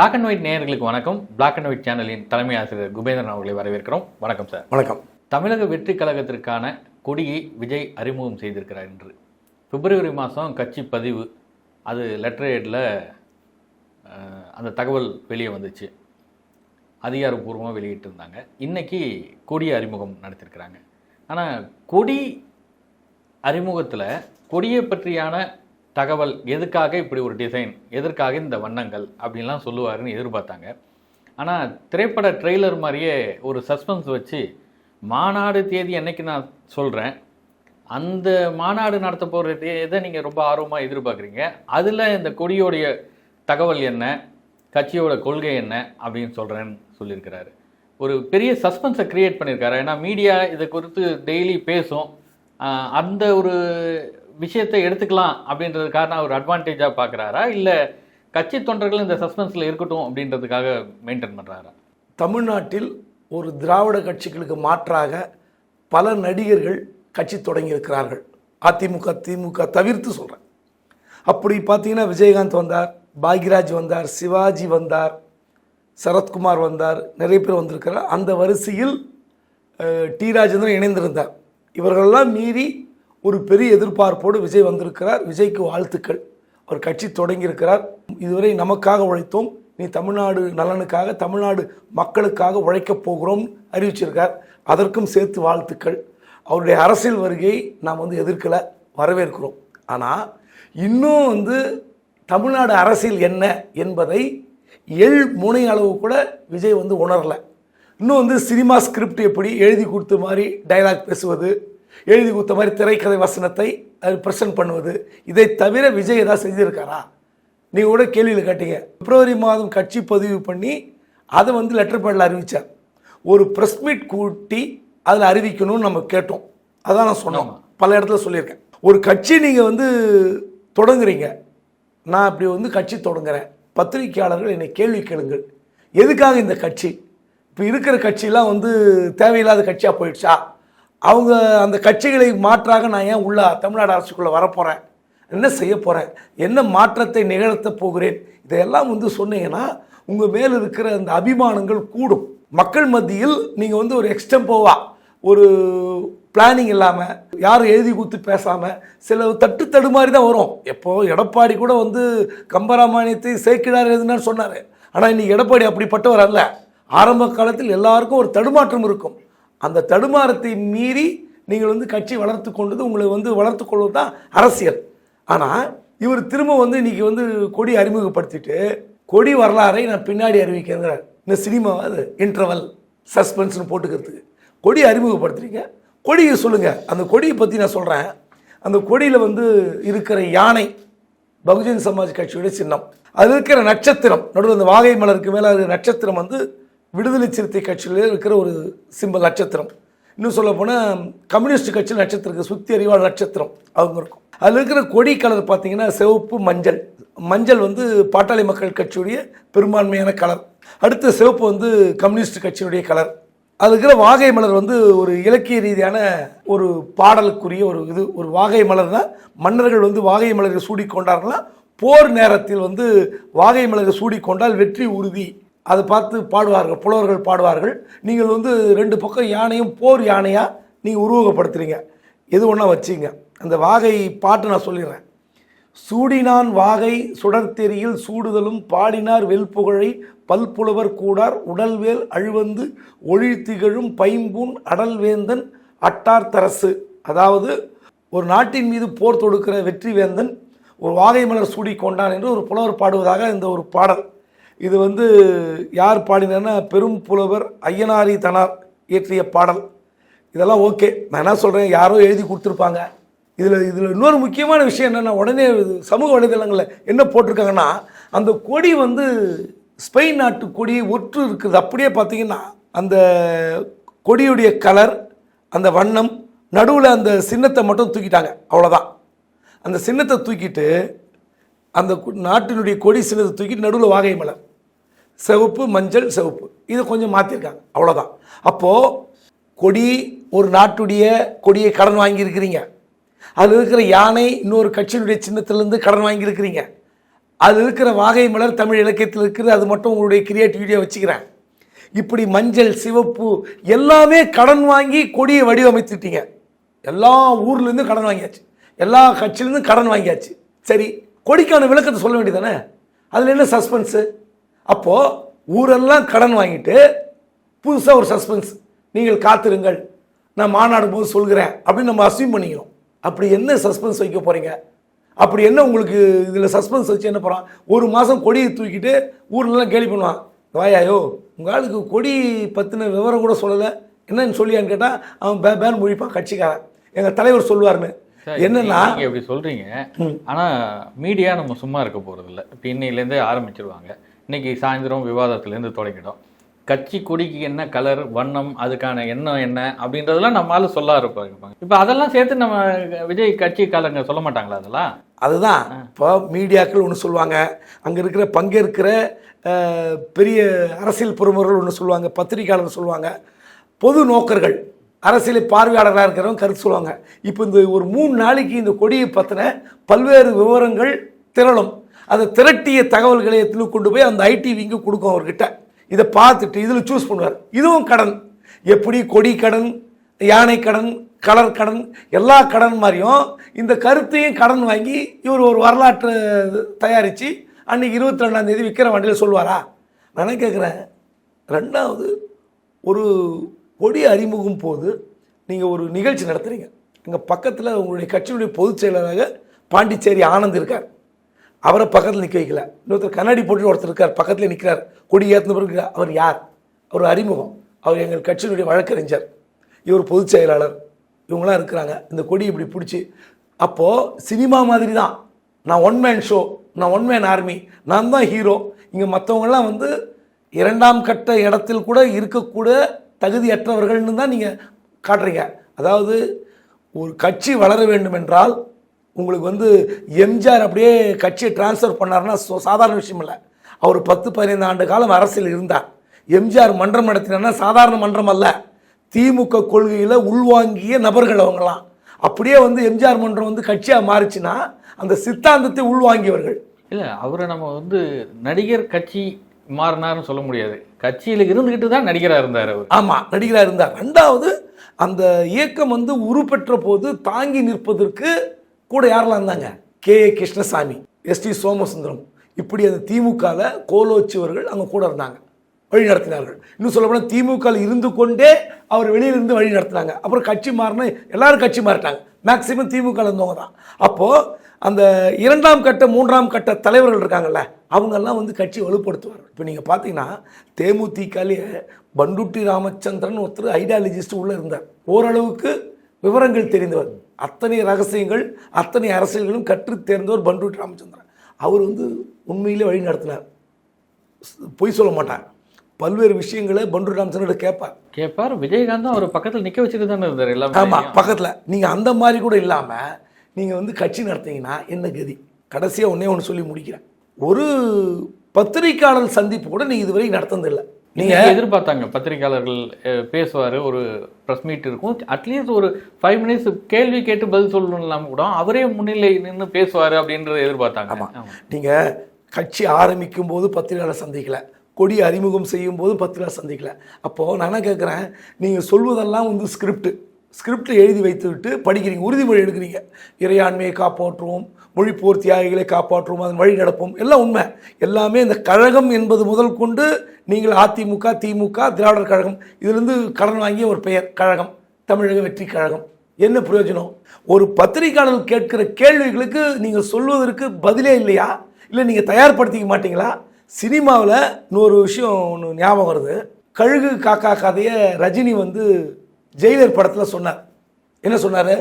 Black and white நேயர்களுக்கு வணக்கம். Black and white சேனலின் தலைமை ஆசிரியர் குபேந்திரன் அவர்களை வரவேற்கிறோம். வணக்கம் சார் வணக்கம். தமிழக வெற்றி கழகத்திற்கான கொடியை விஜய் அறிமுகம் செய்திருக்கிறார் என்று பிப்ரவரி மாதம் கட்சி பதிவு. அது லெட்டரேடில் அந்த தகவல் வெளியே வந்துச்சு. அதிகாரப்பூர்வமாக வெளியிட்டிருந்தாங்க இன்னைக்கு கொடி அறிமுகம் நடத்தியிருக்கிறாங்க ஆனால் கொடி அறிமுகத்தில் கொடியை பற்றியான தகவல் எதுக்காக இப்படி ஒரு டிசைன் எதற்காக இந்த வண்ணங்கள்? அப்படின்லாம் சொல்லுவாருன்னு எதிர்பார்த்தாங்க. ஆனால் திரைப்பட ட்ரெய்லர் மாதிரியே ஒரு சஸ்பென்ஸ் வச்சு மாநாடு தேதி என்னைக்கு நான் சொல்கிறேன் அந்த மாநாடு நடத்த போகிற இதை நீங்கள் ரொம்ப ஆர்வமாக எதிர்பார்க்குறீங்க. அதில் இந்த கொடியோடைய தகவல் என்ன? கட்சியோட கொள்கை என்ன? அப்படின்னு சொல்கிறேன்னு சொல்லியிருக்கிறாரு. ஒரு பெரிய சஸ்பென்ஸை க்ரியேட் பண்ணியிருக்காரு. ஏன்னா மீடியா இதை குறித்து டெய்லி பேசும். அந்த ஒரு விஷயத்தை எடுத்துக்கலாம் அப்படின்றதுக்காக அவர் அட்வான்டேஜாக பார்க்குறாரா? இல்லை கட்சி தொண்டர்கள் இந்த சஸ்பென்ஸில் இருக்கட்டும் அப்படின்றதுக்காக மெயின்டைன் பண்ணுறாரா தமிழ்நாட்டில் ஒரு திராவிட கட்சிகளுக்கு மாற்றாக பல நடிகர்கள் கட்சி தொடங்கியிருக்கிறார்கள் அதிமுக திமுக தவிர்த்து சொல்கிறேன் அப்படி பார்த்தீங்கன்னா விஜயகாந்த் வந்தார் பாக்யராஜ் வந்தார் சிவாஜி வந்தார் சரத்குமார் வந்தார் நிறைய பேர் வந்திருக்கிறார். அந்த வரிசையில் டி ராஜேந்திரன் இணைந்திருந்தார். இவர்களெல்லாம் மீறி ஒரு பெரிய எதிர்பார்ப்போடு விஜய் வந்திருக்கிறார். விஜய்க்கு வாழ்த்துக்கள். அவர் கட்சி தொடங்கியிருக்கிறார். இதுவரை நமக்காக உழைத்தோம். நீ தமிழ்நாடு நலனுக்காக தமிழ்நாடு மக்களுக்காக உழைக்கப் போகிறோம் அறிவிச்சிருக்கார். அதற்கும் சேர்த்து வாழ்த்துக்கள். அவருடைய அரசியல் வருகையை நாம் வந்து எதிர்க்கலை வரவேற்கிறோம். ஆனால் இன்னும் வந்து தமிழ்நாடு அரசியல் என்ன என்பதை எள் முனை அளவு கூட விஜய் வந்து உணரலை. இன்னும் வந்து சினிமா ஸ்கிரிப்ட் எப்படி எழுதி கொடுத்த மாதிரி டயலாக் பேசுவது எழுதி கொடுத்த மாதிரி திரைக்கதை வசனத்தை அது ப்ரெசென்ட் பண்ணுவது. இதை தவிர விஜய் ஏதாவது செஞ்சுருக்காரா? நீங்கள் கூட கேள்வியில் கேட்டீங்க. பிப்ரவரி மாதம் கட்சி பதிவு பண்ணி அதை வந்து லெட்டர் பேடில் அறிவித்தார் ஒரு ப்ரெஸ் மீட் கூட்டி அதில் அறிவிக்கணும்னு நம்ம கேட்டோம். அதான் நான் சொன்னோம் பல இடத்துல சொல்லியிருக்கேன். ஒரு கட்சி நீங்கள் வந்து தொடங்குறீங்க. நான் இப்படி வந்து கட்சி தொடங்குறேன். பத்திரிகையாளர்கள் என்னை கேள்வி கேளுங்கள். எதுக்காக இந்த கட்சி? இப்போ இருக்கிற கட்சியெல்லாம் வந்து தேவையில்லாத கட்சியாக போயிடுச்சா? அவங்க அந்த கட்சிகளை மாற்றாக நான் ஏன் உள்ள தமிழ்நாடு அரசுக்குள்ளே வரப்போகிறேன் என்ன செய்ய போகிறேன் என்ன மாற்றத்தை நிகழ்த்த போகிறேன்? இதையெல்லாம் வந்து சொன்னீங்கன்னா உங்கள் மேல் இருக்கிற அந்த அபிமானங்கள் கூடும். மக்கள் மத்தியில் நீங்கள் வந்து ஒரு எக்ஸ்டம்போவா ஒரு பிளானிங் இல்லாமல் யாரும் எழுதி கொடுத்து பேசாமல் சில தட்டு தடுமாறி தான் வரும். எப்போ எடப்பாடி கூட வந்து கம்பராமாயணத்தை சேர்க்கிறார் எதுனான்னு சொன்னார். ஆனால் இன்றைக்கி எடப்பாடி அப்படிப்பட்டவர் அல்ல. ஆரம்ப காலத்தில் எல்லாருக்கும் ஒரு தடுமாற்றம் இருக்கும். அந்த தடுமாறத்தை மீறி நீங்கள் வந்து கட்சி வளர்த்து கொண்டது உங்களை வந்து வளர்த்து கொள்வது தான் அரசியல். ஆனால் இவர் திரும்ப வந்து இன்னைக்கு வந்து கொடி அறிமுகப்படுத்திட்டு கொடி வரலாறை நான் பின்னாடி அறிவிக்கிறேங்கிறார். இந்த சினிமா அது இன்டர்வல் சஸ்பென்ஸ்னு போட்டுக்கிறதுக்கு. கொடி அறிமுகப்படுத்துறீங்க. கொடியை சொல்லுங்கள் அந்த கொடியை பற்றி நான் சொல்கிறேன் அந்த கொடியில் வந்து இருக்கிற யானை பகுஜன் சமாஜ் கட்சியுடைய சின்னம். அது இருக்கிற நட்சத்திரம் நடுவில் அந்த வாகை மலருக்கு மேலே அது நட்சத்திரம் வந்து விடுதலை சிறுத்தை கட்சியில் இருக்கிற ஒரு சிம்பல் நட்சத்திரம். இன்னும் சொல்ல போனால் கம்யூனிஸ்ட் கட்சியில் நட்சத்திரம் சுத்தி அறிவாளர் நட்சத்திரம் அவங்க இருக்கும். அதில் இருக்கிற கொடி கலர் பார்த்தீங்கன்னா சிவப்பு மஞ்சள். மஞ்சள் வந்து பாட்டாளி மக்கள் கட்சியுடைய பெரும்பான்மையான கலர். அடுத்த சிவப்பு வந்து கம்யூனிஸ்ட் கட்சியுடைய கலர். அது இருக்கிற வாகை மலர் வந்து ஒரு இலக்கிய ரீதியான ஒரு பாடலுக்குரிய ஒரு இது. ஒரு வாகை மலர் தான். மன்னர்கள் வந்து வாகை மலரை சூடிக்கொண்டார்களா போர் நேரத்தில் வந்து வாகை மலரை சூடிக்கொண்டால் வெற்றி உறுதி. அதை பார்த்து பாடுவார்கள் புலவர்கள் பாடுவார்கள். நீங்கள் வந்து ரெண்டு பக்கம் யானையும் போர் யானையாக நீங்கள் உருவகப்படுத்துறீங்க. எது ஒன்றா வச்சிங்க. அந்த வாகை பாட்டு நான் சொல்லிடுறேன். சூடினான் வாகை சுடர்த்தெறியில் சூடுதலும் பாடினார் வெல்புகழை பல்புலவர் கூடார் உடல்வேல் அழுவந்து ஒழி திகழும் பைம்பூன் அடல்வேந்தன் அட்டார்த்தரசு அதாவது ஒரு நாட்டின் மீது போர் தொடுக்கிற வெற்றி வேந்தன் ஒரு வாகை மலர் சூடி கொண்டான் என்று ஒரு புலவர் பாடுவதாக இந்த ஒரு பாடல். இது வந்து யார் பாடினேன்னா பெரும் புலவர் ஐயனாரி தனார் இயற்றிய பாடல். இதெல்லாம் ஓகே. நான் என்ன சொல்கிறேன் யாரோ எழுதி கொடுத்துருப்பாங்க. இதில் இதில் இன்னொரு முக்கியமான விஷயம் என்னென்னா உடனே சமூக வலைதளங்களில் என்ன போட்டிருக்காங்கன்னா அந்த கொடி வந்து ஸ்பெயின் நாட்டு கொடி ஒற்று இருக்குது. அப்படியே பார்த்தீங்கன்னா அந்த கொடியுடைய கலர் அந்த வண்ணம் நடுவில் அந்த சின்னத்தை மட்டும் தூக்கிட்டாங்க. அவ்வளோதான் அந்த சின்னத்தை தூக்கிட்டு அந்த கு- நாட்டினுடைய கொடி சின்னத்தை தூக்கிட்டு நடுவில் வாகை மலர். சிவப்பு மஞ்சள் சிவப்பு. இதை கொஞ்சம் மாற்றிருக்காங்க அவ்வளோதான் அப்போது கொடி ஒரு நாட்டுடைய கொடியை கடன் வாங்கியிருக்கிறீங்க. அதில் இருக்கிற யானை இன்னொரு கட்சியினுடைய சின்னத்திலேருந்து கடன் வாங்கியிருக்கிறீங்க. அதில் இருக்கிற வாகை மலர் தமிழ் இலக்கியத்தில் இருக்கிறது அது மட்டும் உங்களுடைய கிரியேட்டிவிட்டியாக வச்சுக்கிறேன். இப்படி மஞ்சள் சிவப்பு எல்லாமே கடன் வாங்கி கொடியை வடிவமைத்துட்டீங்க. எல்லா ஊர்லேருந்து கடன் வாங்கியாச்சு. எல்லா கட்சியிலேருந்து கடன் வாங்கியாச்சு. சரி கொடிக்கான விளக்கத்தை சொல்ல வேண்டியதானே அதில் என்ன சஸ்பென்ஸு அப்போது ஊரெல்லாம் கடன் வாங்கிட்டு புதுசாக ஒரு சஸ்பென்ஸ் நீங்கள் காத்திருங்கள். நான் மாநாடு போது சொல்கிறேன் அப்படின்னு நம்ம அஸ்யூம் பண்ணிக்கிறோம். அப்படி என்ன சஸ்பென்ஸ் வைக்க போகிறீங்க அப்படி என்ன உங்களுக்கு இதில் சஸ்பென்ஸ் வச்சு என்ன போகிறான் ஒரு மாதம் கொடியை தூக்கிட்டு ஊர்லலாம் கேலி பண்ணுவான். வாயாயோ உங்கள் ஆளுக்கு கொடி பற்றின விவரம் கூட சொல்லலை. என்னன்னு சொல்லியான்னு கேட்டால் அவன் பே பேன் முழிப்பான் கட்சிக்காரன். எங்கள் தலைவர் சொல்லுவார்னு என்னன்னா நீங்க இப்படி சொல்றீங்க. ஆனா மீடியா நம்ம சும்மா இருக்க போறது இல்ல இப்போ இன்னையிலேருந்தே ஆரம்பிச்சிருவாங்க. இன்னைக்கு சாயந்தரம் விவாதத்திலேருந்து தொடங்கிடும் கட்சி கொடிக்கு என்ன கலர் வண்ணம் அதுக்கான எண்ணம் என்ன அப்படின்றதெல்லாம் நம்மளால சொல்ல இருப்பாங்க இப்போ அதெல்லாம் சேர்த்து நம்ம விஜய் கட்சி காலங்க சொல்ல மாட்டாங்களா அதெல்லாம்? அதுதான். இப்போ மீடியாக்கள் ஒன்று சொல்லுவாங்க. அங்கே இருக்கிற பங்கேற்கிற பெரிய அரசியல் பிரமுகர்கள் ஒன்று சொல்லுவாங்க. பத்திரிகையாளர் சொல்லுவாங்க. பொது நோக்கர்கள். அரசியல் பார்வையாளர்களாக இருக்கிறவங்க கருத்து சொல்லுவாங்க. இப்போ இந்த ஒரு மூணு நாளைக்கு இந்த கொடியை பற்றின பல்வேறு விவரங்கள் திரளும். அதை திரட்டிய தகவல்களை எடுத்துன்னு கொண்டு போய் அந்த ஐடி விங்கு கொடுக்கும் அவர்கிட்ட. இதை பார்த்துட்டு இதில் சூஸ் பண்ணுவார். இதுவும் கடன். எப்படி கொடி கடன் யானை கடன் கலர் கடன் எல்லா கடன் மாதிரியும் இந்த கருத்தையும் கடன் வாங்கி இவர் ஒரு வரலாற்று தயாரித்து அன்றைக்கி இருபத்தி ரெண்டாந்தேதி விற்கிற வண்டியில் சொல்லுவாரா? நான் கேட்குறேன் ரெண்டாவது ஒரு கொடி அறிமுகம் போது நீங்கள் ஒரு நிகழ்ச்சி நடத்துகிறீங்க இங்கே பக்கத்தில் உங்களுடைய கட்சியினுடைய பொதுச் செயலராக பாண்டிச்சேரி ஆனந்த் இருக்கார். அவரை பக்கத்தில் நிற்க வைக்கல. இன்னொருத்தர் கண்ணாடி போட்டு ஒருத்தர் இருக்கார். பக்கத்தில் நிற்கிறார் கொடி ஏற்றின பிறகு அவர் யார்? அவர் அறிமுகம். அவர் எங்கள் கட்சியினுடைய வழக்கறிஞர். இவர் பொதுச் செயலாளர். இவங்களாம் இருக்கிறாங்க. இந்த கொடி இப்படி பிடிச்சி அப்போது சினிமா மாதிரி தான் நான் ஒன் மேன் ஷோ நான் ஒன் மேன் ஆர்மி நான் தான் ஹீரோ இங்கே மற்றவங்களாம் வந்து இரண்டாம் கட்ட இடத்தில் கூட இருக்கக்கூட தகுதியற்றவர்கள்னு தான் நீங்கள் காட்டுறீங்க. அதாவது ஒரு கட்சி வளர வேண்டும் என்றால் உங்களுக்கு வந்து எம்ஜிஆர் அப்படியே கட்சியை டிரான்ஸ்ஃபர் பண்ணாருன்னா சோ- சாதாரண விஷயம் இல்லை அவர் பத்து பதினைந்து ஆண்டு காலம் அரசியல் இருந்தார். எம்ஜிஆர் மன்றம் நடத்தினார்னா சாதாரண மன்றம் அல்ல. திமுக கொள்கையில் உள்வாங்கிய நபர்கள் அவங்களாம் அப்படியே வந்து எம்ஜிஆர் மன்றம் வந்து கட்சியாக மாறிச்சுன்னா அந்த சித்தாந்தத்தை உள்வாங்கியவர்கள். இல்ல அவரை நம்ம வந்து நடிகர் கட்சி மாறினார்னு சொல்ல முடியாது. கட்சியில இருந்துகிட்டு தான் நடிகரா இருந்தார் அவர். ஆமாம் நடிகராக இருந்தார். ரெண்டாவது அந்த இயக்கம் வந்து உருப்பெற்ற போது தாங்கி நிற்பதற்கு கூட யாரெல்லாம் இருந்தாங்க? K. A. Krishnasamy S. D. Somasundaram. இப்படி அந்த திமுகவில் கோலோச்சுவர்கள் அங்கே கூட இருந்தாங்க. வழி நடத்தினார்கள். இன்னும் சொல்லப்போனால் திமுகவில் இருந்து கொண்டே அவர் வெளியிலிருந்து வழி நடத்தினாங்க. அப்புறம் கட்சி மாறின எல்லாரும் கட்சி மாறிட்டாங்க. மேக்சிமம் திமுக இருந்தவங்க தான். அப்போது அந்த இரண்டாம் கட்ட மூன்றாம் கட்ட தலைவர்கள் இருக்காங்கல்ல அவங்கெல்லாம் வந்து கட்சி வலுப்படுத்துவார்கள். இப்போ நீங்கள் பார்த்தீங்கன்னா தேமுதிகலேயே பண்டுட்டி ராமச்சந்திரன் ஒருத்தர் ஐடியாலஜிஸ்ட் உள்ளே இருந்தார். ஓரளவுக்கு விவரங்கள் தெரிந்தவர். அத்தனை ரகசியங்கள் அத்தனை அரசியல்களும் கற்றுத் தேர்ந்தவர் பண்டுட்டி ராமச்சந்திரன். அவர் வந்து உண்மையிலே வழி நடத்தினார். பொய் சொல்ல மாட்டார். பல்வேறு விஷயங்களை பண்டுட்டி ராமச்சந்திரன் கேட்பார். கேட்பார். விஜயகாந்த் அவர் பக்கத்துல நிக்க வச்சுட்டு தானே இருந்தார் எல்லாமே. ஆமாம் பக்கத்தில். நீங்கள் அந்த மாதிரி கூட இல்லாமல் நீங்கள் வந்து கட்சி நடத்தீங்கன்னா என்ன கதி? கடைசியாக ஒன்றே ஒன்று சொல்லி முடிக்கிறேன். ஒரு பத்திரிக்கையாளர் சந்திப்பு கூட நீங்கள் இதுவரை நடத்துனதில்லை. நீங்க எதிர்பார்த்தாங்க பத்திரிகையாளர்கள் பேசுவாரு ஒரு ப்ரெஸ் மீட் இருக்கும். அட்லீஸ்ட் ஒரு ஃபைவ் மினிட்ஸ் கேள்வி கேட்டு பதில் சொல்லணும் கூட அவரே முன்னிலை நின்று பேசுவாரு அப்படின்றத எதிர்பார்த்தாங்க. ஆமா. நீங்கள் கட்சி ஆரம்பிக்கும் போது பத்திரிகையாளர் சந்திக்கல. கொடி அறிமுகம் செய்யும் போது பத்திரிகையாளர் சந்திக்கல. அப்போது நான் என்ன கேட்குறேன் நீங்கள் சொல்வதெல்லாம் வந்து ஸ்கிரிப்ட் ஸ்கிரிப்டை எழுதி வைத்து விட்டு படிக்கிறீங்க உறுதிமொழி எடுக்கிறீங்க. இறையாண்மையை காப்பாற்றுவோம் மொழிப்போர் தியாகிகளை காப்பாற்றுவோம் அதன் வழி நடப்போம். எல்லாம் உண்மை. எல்லாமே இந்த கழகம் என்பது முதல் கொண்டு நீங்கள் அதிமுக திமுக திராவிடர் கழகம். இதிலிருந்து கடன் வாங்கிய ஒரு பெயர் கழகம். தமிழக வெற்றி கழகம். என்ன பிரயோஜனம்? ஒரு பத்திரிகையாளர் கேட்கிற கேள்விகளுக்கு நீங்கள் சொல்வதற்கு பதிலே இல்லையா? இல்லை நீங்கள் தயார்படுத்திக்க மாட்டீங்களா? சினிமாவில் இன்னொரு விஷயம் ஒன்று ஞாபகம் வருது. கழுகு காக்கா கதையை ரஜினி வந்து ஜெயிலர் படத்தில் சொன்னார். என்ன சொன்னார்?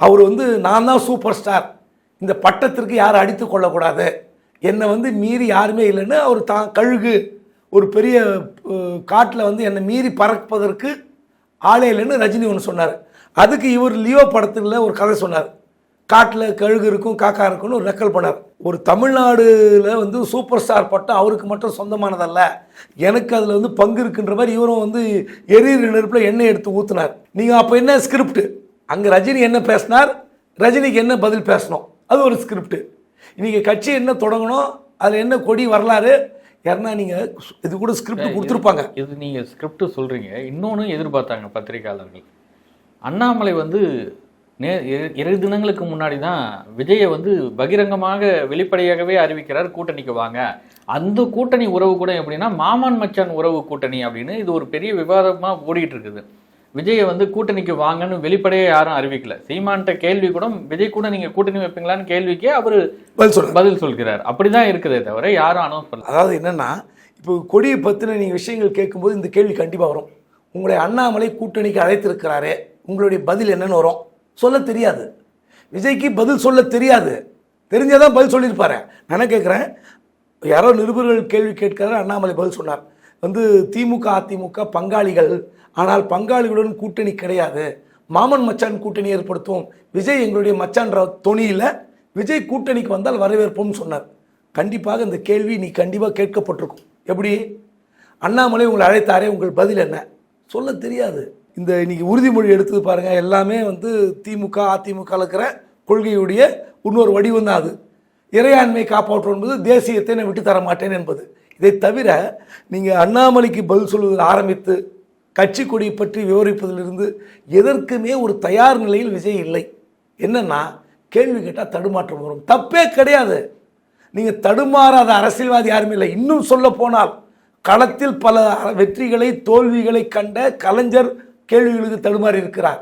அவர் வந்து நான் தான் சூப்பர் ஸ்டார் இந்த பட்டத்திற்கு யாரும் அடித்து கொள்ளக்கூடாது. என்னை வந்து மீறி யாருமே இல்லைன்னு அவர் தான் கழுகு ஒரு பெரிய காட்டில் வந்து என்னை மீறி பறப்பதற்கு ஆளே இல்லைன்னு ரஜினி ஒன்று சொன்னார். அதுக்கு இவர் லியோ படத்தில் ஒரு கதை சொன்னார். காட்டில் கழுகு இருக்கும் காக்கா இருக்கும்னு ஒரு நக்கல் பண்ணார். ஒரு தமிழ்நாடுல வந்து சூப்பர் ஸ்டார் பட்டம் அவருக்கு மட்டும் சொந்தமானதல்ல. எனக்கு அதில் வந்து பங்கு இருக்குன்ற மாதிரி இவரும் வந்து எரியிற நெருப்பில் எண்ணெய் எடுத்து ஊற்றினார் நீங்கள் அப்போ என்ன ஸ்கிரிப்ட் அங்கே ரஜினி என்ன பேசினார்? ரஜினிக்கு என்ன பதில் பேசணும்? அது ஒரு ஸ்கிரிப்ட் இன்னைக்கு கட்சி என்ன தொடங்கணும்? அதில் என்ன கொடி வரலாறு? யாருன்னா நீங்கள் இது கூட ஸ்கிரிப்ட் கொடுத்துருப்பாங்க. இது நீங்க ஸ்கிரிப்ட் சொல்றீங்க. இன்னொன்னு எதிர்பார்த்தாங்க பத்திரிகையாளர்கள். அண்ணாமலை வந்து நே இரு- தினங்களுக்கு முன்னாடி தான் விஜயை வந்து பகிரங்கமாக வெளிப்படையாகவே அறிவிக்கிறார் கூட்டணிக்கு வாங்க. அந்த கூட்டணி உறவு கூட எப்படின்னா மாமன் மச்சான் உறவு கூட்டணி அப்படின்னு இது ஒரு பெரிய விவாதமா ஓடிட்டு இருக்குது விஜயை வந்து கூட்டணிக்கு வாங்கன்னு வெளிப்படையா யாரும் அறிவிக்கல. சீமான்ட்ட கேள்வி கூட விஜய் கூட நீங்க கூட்டணி வைப்பீங்களான்னு கேள்விக்கே அவரு பதில் சொல்கிறேன் பதில் சொல்கிறார். அப்படிதான் இருக்குதே தவிர யாரும் அனௌன்ஸ் பண்ணல. அதாவது என்னன்னா இப்போ கொடியை பற்றின நீங்கள் விஷயங்கள் கேட்கும்போது இந்த கேள்வி கண்டிப்பாக வரும். உங்களை அண்ணாமலை கூட்டணிக்கு அழைத்திருக்கிறாரே உங்களுடைய பதில் என்னன்னு வரும். சொல்ல தெரியாது. விஜய்க்கு பதில் சொல்ல தெரியாது. தெரிஞ்சதான் பதில் சொல்லியிருப்பாரு. நான் கேட்குறேன்? யாரோ நிருபர்கள் கேள்வி கேட்கிறார் அண்ணாமலை பதில் சொன்னார். வந்து திமுக அதிமுக பங்காளிகள். ஆனால் பங்காளிகளுடன் கூட்டணி கிடையாது. மாமன் மச்சான் கூட்டணி ஏற்படுத்துவோம் விஜய் எங்களுடைய மச்சான்ற தொனியில் விஜய் கூட்டணிக்கு வந்தால் வரவேற்போம்னு சொன்னார். கண்டிப்பாக இந்த கேள்வி நீ கண்டிப்பாக கேட்கப்பட்டிருக்கும். எப்படி? அண்ணாமலை உங்களை அழைத்தாரே உங்கள் பதில் என்ன? சொல்ல தெரியாது. இந்த இன்றைக்கி உறுதிமொழி எடுத்தது பாருங்கள் எல்லாமே வந்து திமுக அதிமுக இருக்கிற கொள்கையுடைய இன்னொரு வடிவம் தான் அது. இறையாண்மையை காப்பாற்றும் என்பது தேசியத்தை நான் விட்டு தர மாட்டேன் என்பது. இதை தவிர நீங்கள் அண்ணாமலைக்கு பதில் சொல்வதில் ஆரம்பித்து கட்சி கொடியை பற்றி விவரிப்பதிலிருந்து எதற்குமே ஒரு தயார் நிலையில் விஜய் இல்லை. என்னென்னா கேள்வி கேட்டால் தடுமாற்றம் வரும். தப்பே கிடையாது. நீங்கள் தடுமாறாத அரசியல்வாதி யாருமே இல்லை. இன்னும் சொல்ல போனால் களத்தில் பல வெற்றிகளை தோல்விகளை கண்ட கலைஞர் கேள்விகளுக்கு தடுமாறி இருக்கிறார்.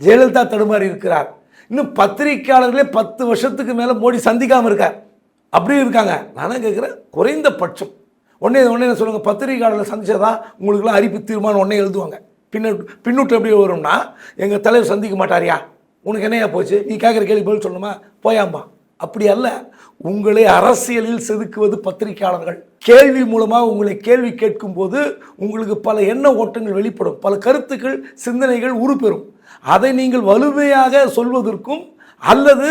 ஜெயலலிதா தடுமாறி இருக்கிறார். இன்னும் பத்திரிக்கையாளர்களே பத்து வருஷத்துக்கு மேலே மோடி சந்திக்காமல் இருக்கார். அப்படியும் இருக்காங்க. நானும் கேட்குறேன் குறைந்தபட்சம் உடனே உடனே என்ன சொல்லுங்கள் பத்திரிகையாளர்களை சந்திச்சதா உங்களுக்குலாம் அறிப்பு தீர்மானம் உடனே எழுதுவாங்க. பின்ன பின்னூட்டு எப்படி வரும்னா எங்கள் தலைவர் சந்திக்க மாட்டாரியா? உனக்கு என்னையா போச்சு? நீ கேட்குற கேள்வி பதில் சொல்லணுமா? போயாம்பா அப்படி அல்ல உங்களை அரசியலில் செதுக்குவது பத்திரிகையாளர்கள். கேள்வி மூலமாக உங்களை கேள்வி கேட்கும்போது உங்களுக்கு பல எண்ண ஓட்டங்கள் வெளிப்படும் பல கருத்துக்கள் சிந்தனைகள் உருப்பெறும். அதை நீங்கள் வலுமையாக சொல்வதற்கும் அல்லது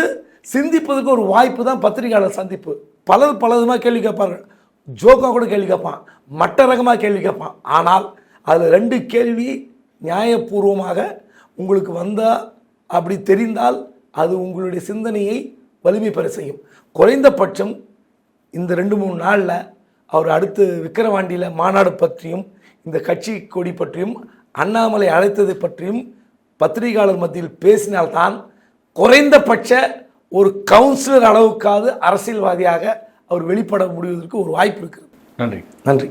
சிந்திப்பதற்கு ஒரு வாய்ப்பு தான் பத்திரிகையாளர் சந்திப்பு. பலர் பலவிதமாக கேள்வி கேட்பார்கள். ஜோக்கா கூட கேள்வி கேட்பான். மட்ட ரகமாக கேள்வி கேட்பான். ஆனால் அதில் ரெண்டு கேள்வி நியாயபூர்வமாக உங்களுக்கு வந்தால் அப்படி தெரிந்தால் அது உங்களுடைய சிந்தனையை வலிமை பெற செய்யும். குறைந்தபட்சம் இந்த ரெண்டு மூணு நாளில் அவர் அடுத்து விக்கிரவாண்டியில் மாநாடு பற்றியும் இந்த கட்சி கொடி பற்றியும் அண்ணாமலை அழைத்ததை பற்றியும் பத்திரிகையாளர் மத்தியில் பேசினால்தான் குறைந்தபட்ச ஒரு கவுன்சிலர் அளவுக்காவது அரசியல்வாதியாக அவர் வெளிப்பட முடிவதற்கு ஒரு வாய்ப்பு இருக்குது நன்றி. நன்றி.